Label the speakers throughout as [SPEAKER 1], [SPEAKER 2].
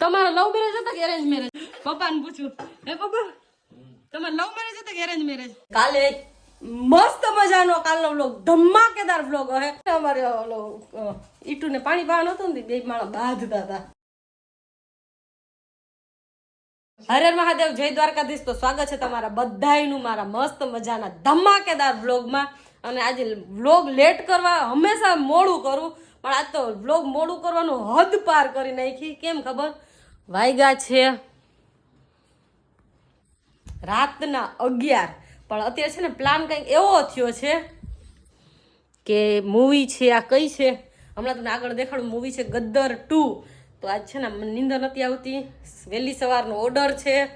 [SPEAKER 1] તમારા લવ મેરેજ હતા કે અરેન્જ મેરેજ પપ્પાને પૂછ્યું હે પપ્પા? તમારા લવ મેરેજ હતા કે અરેન્જ મેરેજ કાલે મસ્ત મજાનો કાલનો વ્લોગ ધમાકેદાર વ્લોગ હે. અમારે ઓલો ઈટુને પાણી પાવાનું હતું ને બે માળા બાંધતા હતા. હરે મહાદેવ, જય દ્વારકાધીશ. તો સ્વાગત છે તમારા બધાયનું મારા મસ્ત મજાના ધમાકેદાર વ્લોગમાં અને આજે વ્લોગ લેટ કરવા હંમેશા મોડું કરું. પણ આજ તો વ્લોગ મોડું કરવાનું હદ પાર કરી નાખી. કેમ ખબર? વાયગા છે. રાતના અગિયાર. પણ અત્યારે છે ને પ્લાન કંઈક એવો થયો છે કે મૂવી છે, આ કઈ છે? હમણાં તમને આગળ દેખાડું મૂવી છે ગદ્દર ટુ. તો આજ છે ને નીંદર નથી આવતી. વહેલી સવારનો ઓર્ડર છે.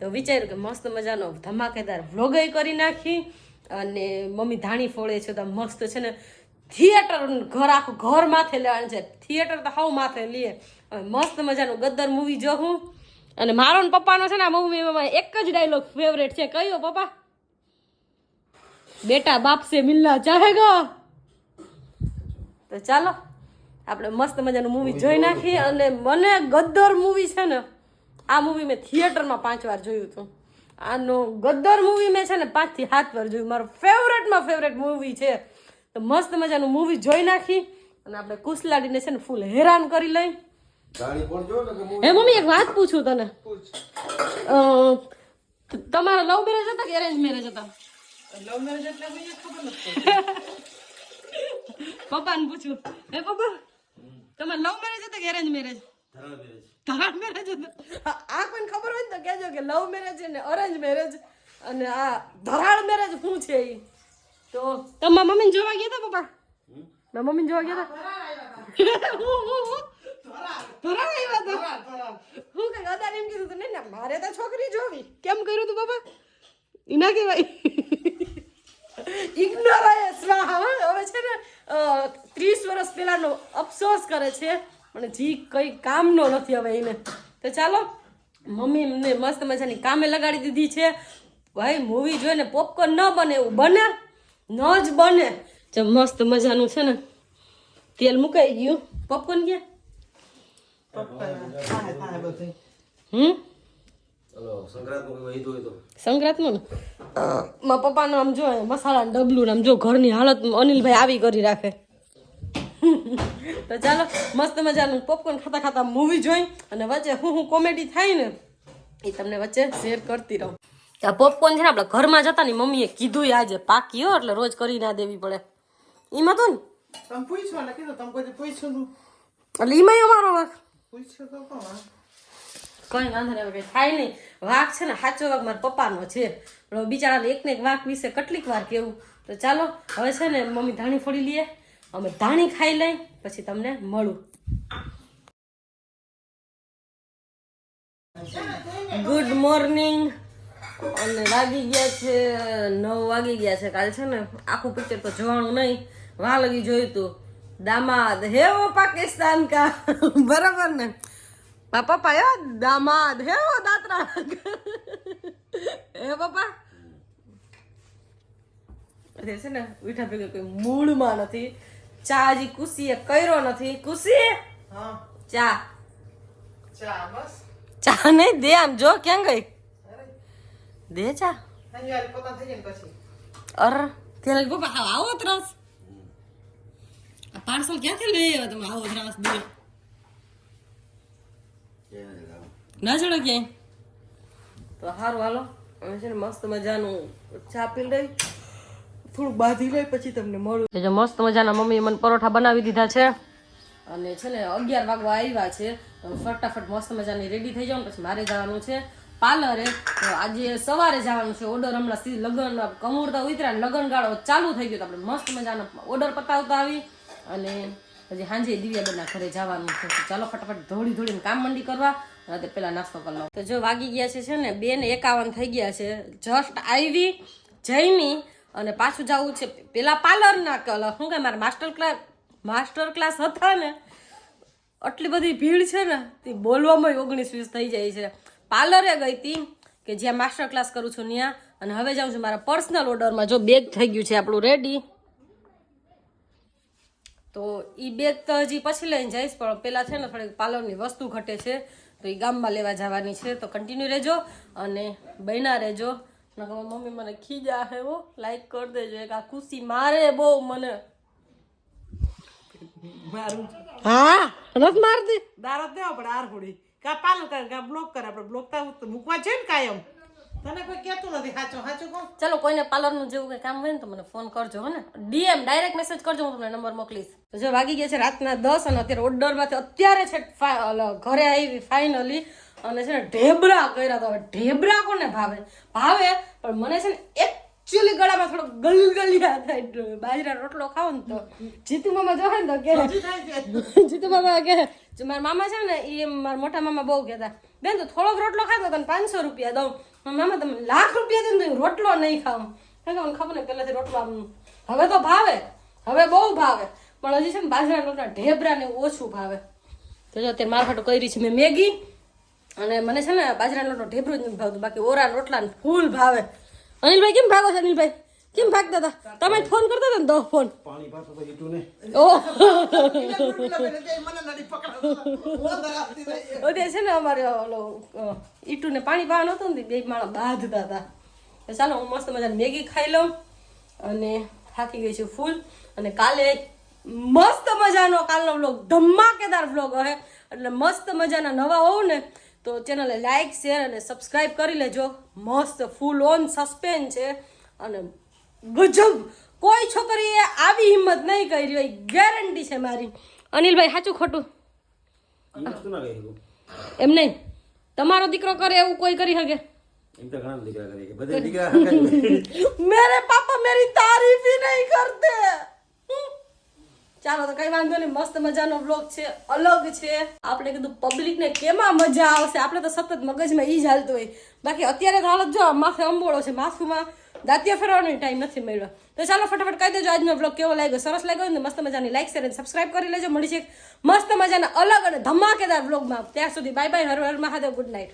[SPEAKER 1] તો વિચાર્યું કે મસ્ત મજાનો ધમાકેદાર વ્લોગય કરી નાખી. અને મમ્મી ધાણી ફોડે છે તો મસ્ત છે ને થિયેટર ઘર આખું ઘર માથે લેવાનું છે. થિયેટર તો હાવ માથે લઈએ હવે મસ્ત મજાનું ગદ્દર મૂવી જોઉં અને મારો પપ્પાનો છે ને આ મૂવીમાં એક જ ડાયલોગ ફેવરેટ છે. કયો પપ્પા? બેટા બાપ સે મિલના ચાહેગા તો ચાલો, આપણે મસ્ત મજાનું મૂવી જોઈ નાખીએ અને મને ગદ્દર મૂવી છે ને, આ મૂવી મેં થિયેટરમાં પાંચ વાર જોયું હતું. આનો ગદ્દર મૂવી મેં છે ને પાંચથી સાત વાર જોયું. મારો ફેવરેટમાં ફેવરેટ મૂવી છે. તો મસ્ત મજાનું મૂવી જોઈ નાખી અને આપણે કુસલાડીને છે ને ફૂલ હેરાન કરી લઈ.
[SPEAKER 2] ગાડી પણ જો ને કે હું
[SPEAKER 1] મમ્મી એક વાત પૂછું તને. તમારા લવ મેરેજ હતા કે અરેન્જ મેરેજ હતા?
[SPEAKER 3] લવ મેરેજ એટલે મને ખબર નથી
[SPEAKER 1] પપ્પાને પૂછ્યું હે પપ્પા? તમારે લવ મેરેજ હતા કે અરેન્જ મેરેજ ધરાણ મેરેજ હતા? આ કોઈને ખબર હોય ને તો કહેજો કે લવ મેરેજ ને અરેન્જ મેરેજ અને આ ધરાળ મેરેજ શું છે ઈ? તો તમારા મમ્મીને જોવા ગયા હતા પપ્પા? મારા મમ્મીને જોવા ગયા હતા હું હું હું ધરાળ આવ્યા હું કઈ અદાને એમ કીધું હતું નહીં ના મારે તો છોકરી જોવી. કેમ કર્યું તું પપ્પા? એના કહેવાય. ઇગ્નોર સ્વાહા હવે છે ને ત્રીસ વર્ષ પહેલાનો અફસોસ કરે છે પણ જી કઈ કામનો નથી હવે એને. તો ચાલો મમ્મી એમને મસ્ત મજાની કામે લગાડી દીધી છે. ભાઈ મૂવી જોઈને પોપકોર્ન ન બને એવું બને. ન જ બને. જે મસ્ત મજાનું છે ને તેલ મુકાઈ ગયું. પોપકોર્ન ક્યાં?
[SPEAKER 3] પપ્પા થાય થાય બધું
[SPEAKER 1] હમ
[SPEAKER 2] સંક્રાંતમાં કોઈ વહીતું હોય તો?
[SPEAKER 1] સંક્રાંતમાં ને? મારા પપ્પાનું આમ જો મસાલા ડબલું ને આમ જો ઘરની હાલત અનિલભાઈ આવી કરી રાખે. તો ચાલો મસ્ત મજાનું પોપકોર્ન ખાતા ખાતા મૂવી જોઈ અને વચ્ચે હું હું કોમેડી થાય ને એ તમને વચ્ચે શેર કરતી રહું. આ પોપકોર્ન છે ને આપણે ઘરમાં જતા ને મમ્મીએ કીધું આજે પાકી હો એટલે રોજ કરી ના દેવી પડે. એમાં તો ને?
[SPEAKER 3] તમે પૂછો ને કીધું તમે કોઈ પૂછ્યું
[SPEAKER 1] એટલે એમાં અમારો વાક.
[SPEAKER 3] પૂછ્યું તો કોણ?
[SPEAKER 1] કઈ વાંધો નહીં કઈ થાય નહીં. વાઘ છે ને સાચો વાઘ મારા પપ્પાનો છે. બિચારાને બિચારા એક ને એક વાઘ વિશે કેટલીક વાર કેવું. તો ચાલો હવે છે ને મમ્મી ધાણી ફોડી લઈએ અમે ધાણી ખાઈ લઈ પછી તમને મળું. ગુડ મોર્નિંગ અને વાગી ગયા છે નવ વાગી ગયા છે કાલ છે ને આખું પિક્ચર તો જોવાનું નહીં. વાહ લગી જોયું તું. દામાદ. હે વો પાકિસ્તાન કા? બરાબર ને? પાપા પપ્પા યો દામાદ? હે વો દાતરા? હે પપ્પા? અરે છે ને મીઠા ભેગા કોઈ મૂળમાં નથી. ચા હજી કુશીએ કર્યો નથી.
[SPEAKER 3] હા.
[SPEAKER 1] ચા.
[SPEAKER 3] ચા બસ.
[SPEAKER 1] ચા નહીં દે આમ જો ક્યાં ગઈ? દે ચા.
[SPEAKER 3] ને
[SPEAKER 1] અર ત્યાં પપ્પા આવો ત્રાસ. પાર્સલ ક્યાંથી લઈ આવ્યા તમે? આવો ત્રાસ દે. ના ચડો ક્યાંય? તો સારું હાલો. હવે છે ને મસ્ત મજાનું ચા પી લઈ થોડું બાંધી લઈ પછી તમને મળું. જો મસ્ત મજાના મમ્મી મને પરોઠા બનાવી દીધા છે. અને છે ને અગિયાર વાગવા આવ્યા છે. ફટાફટ મસ્ત મજાની રેડી થઈ જાઉં પછી મારે જવાનું છે. પાર્લરે, તો આજે સવારે જવાનું છે ઓર્ડર હમણાં લગ્ન, કમુરતા ઉતરા લગ્ન ગાળો ચાલુ થઈ ગયો આપણે મસ્ત મજાનો ઓર્ડર પતાવતા આવી અને પછી સાંજે દિવ્યાબેનના ઘરે જવાનું છે. ચાલો ફટાફટ ધોળી ધોળીને કામ મંડી કરવા અને તે પેલા નાસ્તો કરી લઉં. તો જો વાગી ગયા છે છે ને બે ને એકાવન થઈ ગયા છે. જસ્ટ આવી જઈમી અને પાછું જવું છે પેલા પાર્લરના શું કે મારા માસ્ટર ક્લાસ માસ્ટર ક્લાસ હતા ને, આટલી બધી ભીડ છે ને, તે બોલવામાં ઓગણીસ વીસ થઈ જાય છે. પાર્લરે ગઈ હતી કે જ્યાં માસ્ટર ક્લાસ કરું છું ત્યાં અને હવે જાઉં છું મારા પર્સનલ ઓર્ડરમાં જો બેગ થઈ ગયું છે આપણું રેડી તો એ બેગ તો હજી પછી લઈને જઈશ પણ પેલા છે ને થોડીક પાર્લરની વસ્તુ ઘટે છે તો એ ગામમાં લેવા જવાની છે. તો કન્ટિન્યુ રહેજો અને બન્યા રહેજો. નકર મમ્મી મને ખીજા હે હો લાઈક કરી દેજો. એક આ ખુશી મારે બહુ મને.
[SPEAKER 3] મારું.
[SPEAKER 1] હા? રસ મારતી?
[SPEAKER 3] દારત દેવા પડે આર હોડી કા પાલન કરે કા બ્લોક કરે આપણે બ્લોક તો મૂકવા છે ને કાયમ. તને કોઈ કહેતું નથી સાચો સાચું કહું?
[SPEAKER 1] ચલો કોઈને પાર્લરનું જેવું કંઈ કામ હોય ને તો મને ફોન કરજો હો ને. ડીએમ ડાયરેક્ટ મેસેજ કરજો હું તમને નંબર મોકલીશ. તો જો વાગી ગયા છે રાતના દસ અને અત્યારે ઓર્ડરમાંથી અત્યારે છે ઘરે આવી ફાઇનલી અને છે ને ઢેબરા કર્યા તો હવે ઢેબરા કોને ભાવે? ભાવે પણ મને છે ને એકચ્યુઅલી ગળામાં થોડો ગલગલિયા થાય બાજરા રોટલો ખાવ ને તો જીતુ મામા જોવે ને તો કે જીતુ મામા કે જો મારા મામા છે ને એ મારા મોટા મામા બહુ કહેતા, બેન, તો થોડોક રોટલો ખાતો તને પાંચસો રૂપિયા દઉં. મામા તમે લાખ રૂપિયા દે તો રોટલો નહીં ખાઉં. કારણ કે મને ખબર ને પહેલાંથી રોટલો હવે તો ભાવે, હવે બહુ ભાવે. પણ હજી છે ને બાજરાના રોટલા ઢેબરા ને ઓછું ભાવે. તો જો અત્યારે મારફટ કરી છે મેં મેગી, અને મને છે ને બાજરાનો રોટલો ઢેબરું જ નથી ભાવતું, બાકી ઓરા રોટલા ફૂલ ભાવે. અનિલભાઈ કેમ ભાગો છે, અનિલભાઈ? કેમ ભાગતા હતા તમે ફોન કરતા હતા ને દો ફોન?
[SPEAKER 2] પાણી પાછું પછી તું ને
[SPEAKER 1] છે ને અમારે ઓલો ઈટુ ઈટુને પાણી પાવાનું હતું ને બે માણસ બાંધતા હતા ચાલો હું મસ્ત મજાની મેગી ખાઈ લઉં અને થાકી ગઈ છું ફૂલ. અને કાલે મસ્ત મજાનો કાલનો વ્લોગ ધમાકેદાર વ્લોગ હે. એટલે મસ્ત મજાના નવા હોઉં ને તો ચેનલે લાઈક શેર અને સબસ્ક્રાઈબ કરી લેજો. મસ્ત ફૂલ ઓન સસ્પેન્સ છે. અને ગજબ. કોઈ છોકરીએ આવી હિંમત નહીં કરી હોય. ગેરંટી છે મારી. અનિલભાઈ સાચું ખોટું? એમ નહીં. તમારો દીકરો કરે એવું કોઈ કરી શકે? મેરે પાપા મેરી તારીફ નહીં કરતે. ચાલો તો કઈ વાંધો નહીં. મસ્ત મજાનો બ્લોગ છે. અલગ છે. આપણે કીધું પબ્લિક ને કેમાં મજા આવશે? આપણે તો સતત મગજમાં ઈ જ હાલતું હોય. બાકી અત્યારે તો હાલત જો માથે અંબોળો છે. માથુમાં દાંતિયા ફેરવાનો ટાઈમ નથી મળ્યો. તો ચાલો ફટાફટ કહી દેજો આજનો બ્લોગ કેવો લાગ્યો? સરસ લાગ્યો ને મસ્ત મજાની લાઈક શેર અને સબસ્ક્રાઈબ કરી લેજો. મળી છે મસ્ત મજાના અલગ અને ધમાકેદાર બ્લોગમાં ત્યાં સુધી bye bye Har Har Mahadev good night